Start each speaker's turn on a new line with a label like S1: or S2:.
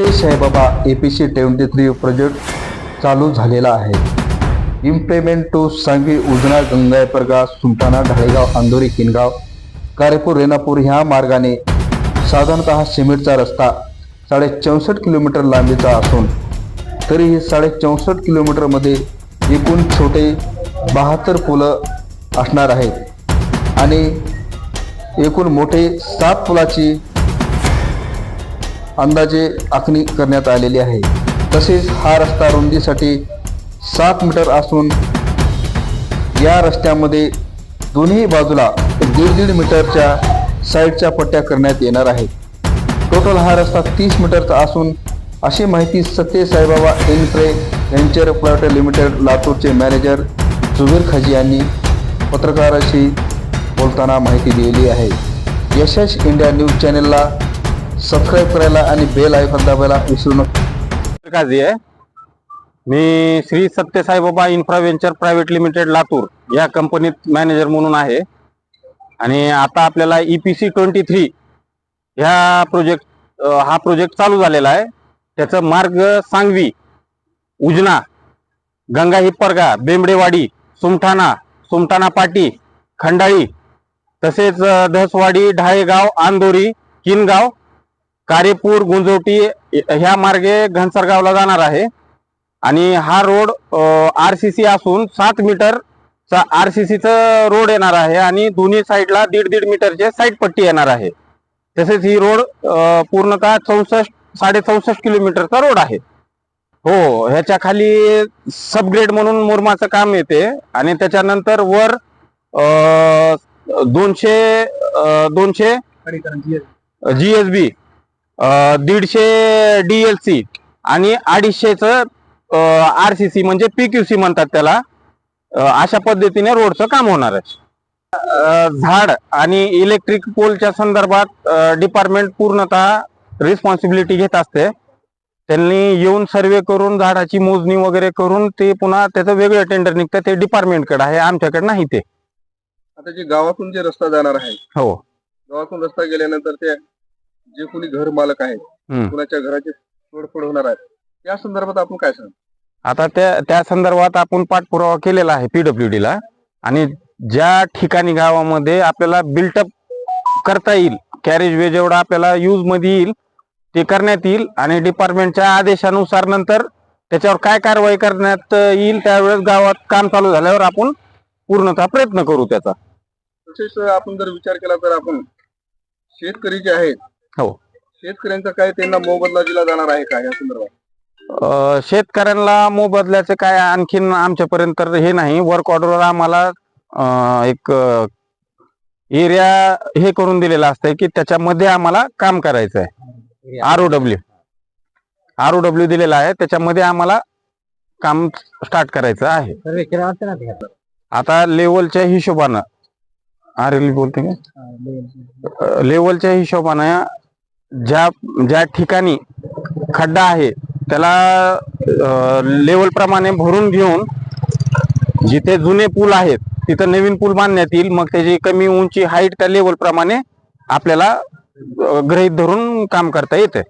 S1: ते Saibaba A P C twenty three project चालू झालेला आहे. इम्प्लिमेंट टू सांगवी उजना गंगायपरगा सुमटाणा ढाळेगाव अंदोरी किनगाव कारेपूर रेणापूर ह्या मार्गाने साधारणतः सिमेंटचा रस्ता साडे चौसष्ट किलोमीटर लांबीचा असून तरीही साडे चौसष्ट किलोमीटरमध्ये एकूण छोटे बहात्तर पुलं असणार आहेत. आणि एकूण मोठे सात पुलाची अंदाजे आखणी करण्यात आलेली आहे. तसेच हा रस्ता रुंदीसाठी सात मीटर असून या रस्त्यामध्ये दोन्ही बाजूला दीड दीड मीटरच्या साईडच्या पट्ट्या करण्यात येणार आहेत. टोटल हा रस्ता तीस मीटरचा असून अशी माहिती Satya Saibaba infra venture private limited लातूरचे मॅनेजर जुबीर खजी यांनी पत्रकाराशी बोलताना माहिती दिलेली आहे. यशस इंडिया न्यूज चॅनलला सबस्क्राईब करायला आणि बेल आयकॉन दाबायला विसरू नका.
S2: काझी आहे. मी Shri Satyasaibaba infra venture private limited Latur या कंपनीत मॅनेजर म्हणून आहे. आणि आता आपल्याला E P C twenty three ह्या प्रोजेक्ट हा प्रोजेक्ट चालू झालेला आहे. त्याचं मार्ग सांगवी उजना गंगा हिप्परगा बेंबडेवाडी सुमठाणा सुमठाणा पाटी खंडाळी तसेच दहसवाडी धसवाडी ढाळेगाव आंदोरी किनगाव कारेपूर गुंजवटी ह्या मार्गे घनसरगावला जाणार आहे. आणि हा रोड आर सी सी असून सात मीटरचा आर सी सीचं रोड येणार आहे आणि दोन्ही साईडला दीड दीड मीटरचे साईड पट्टी येणार आहे. तसेच ही रोड पूर्णतः चौसष्ट साडे चौसष्ट किलोमीटरचा रोड आहे. हो ह्याच्या खाली सबग्रेड म्हणून मुरमाचं काम येते आणि त्याच्यानंतर वर दोनशे दोनशे जी एस बी. दीडशे डी एल सी आणि अडीचशेच आर सी सी म्हणजे पी क्यू सी म्हणतात त्याला. अशा पद्धतीने रोडचं काम होणार आहे. झाड आणि इलेक्ट्रिक पोलच्या संदर्भात डिपार्टमेंट पूर्णतः रिस्पॉन्सिबिलिटी घेत असते. त्यांनी येऊन सर्वे करून झाडाची मोजणी वगैरे करून ते पुन्हा त्याचं वेगळं टेंडर निघतं ते डिपार्टमेंटकडे आहे आमच्याकडे नाही ते.
S1: आता जे गावातून जे रस्ता जाणार आहे
S2: हो.
S1: गावातून रस्ता गेल्यानंतर ते जे कोणी घर मालक आहेत
S2: हम्म.
S1: कुणाच्या घराचे तोडफोड होणार आहेत या संदर्भात आपण काय सांग
S2: आता त्या त्या संदर्भात आपण पाठपुरावा केलेला आहे पीडब्ल्यू ला आणि ज्या ठिकाणी गावामध्ये आपल्याला बिल्टअप करता येईल कॅरेज वे जेवढा आपल्याला यूजमध्ये येईल ते करण्यात येईल आणि डिपार्टमेंटच्या आदेशानुसार नंतर त्याच्यावर काय कारवाई करण्यात येईल त्यावेळेस गावात काम चालू झाल्यावर आपण पूर्णतः प्रयत्न करू त्याचा
S1: तसेच आपण जर विचार केला तर आपण शेतकरी जे आहेत
S2: हो.
S1: शेतकऱ्यांचा काय त्यांना मोबदला दिला जाणार आहे का या संदर्भात?
S2: अ, शेतकऱ्यांना मोबदल्याचं काय आणखीन आमच्यापर्यंत तर हे नाही. वर्क ऑर्डरवर आम्हाला अ, एक एरिया हे करून दिलेला असतंय की त्याच्यामध्ये आम्हाला काम करायचं आहे R O W R O W दिलेला आहे. त्याच्यामध्ये आम्हाला काम स्टार्ट करायचं आहे. आता लेवलच्या हिशोबानं आर एल बोलते का? लेवलच्या हिशोबानं ज्या ज्या ठिकाणी खड्डा आहे त्याला लेवलप्रमाणे भरून घेऊन जिथे जुने पूल आहेत तिथं नवीन पूल बांधण्यात येईल. मग त्याची कमी उंची हाईट त्या लेवलप्रमाणे आपल्याला गृहित गृहीत धरून काम करता येते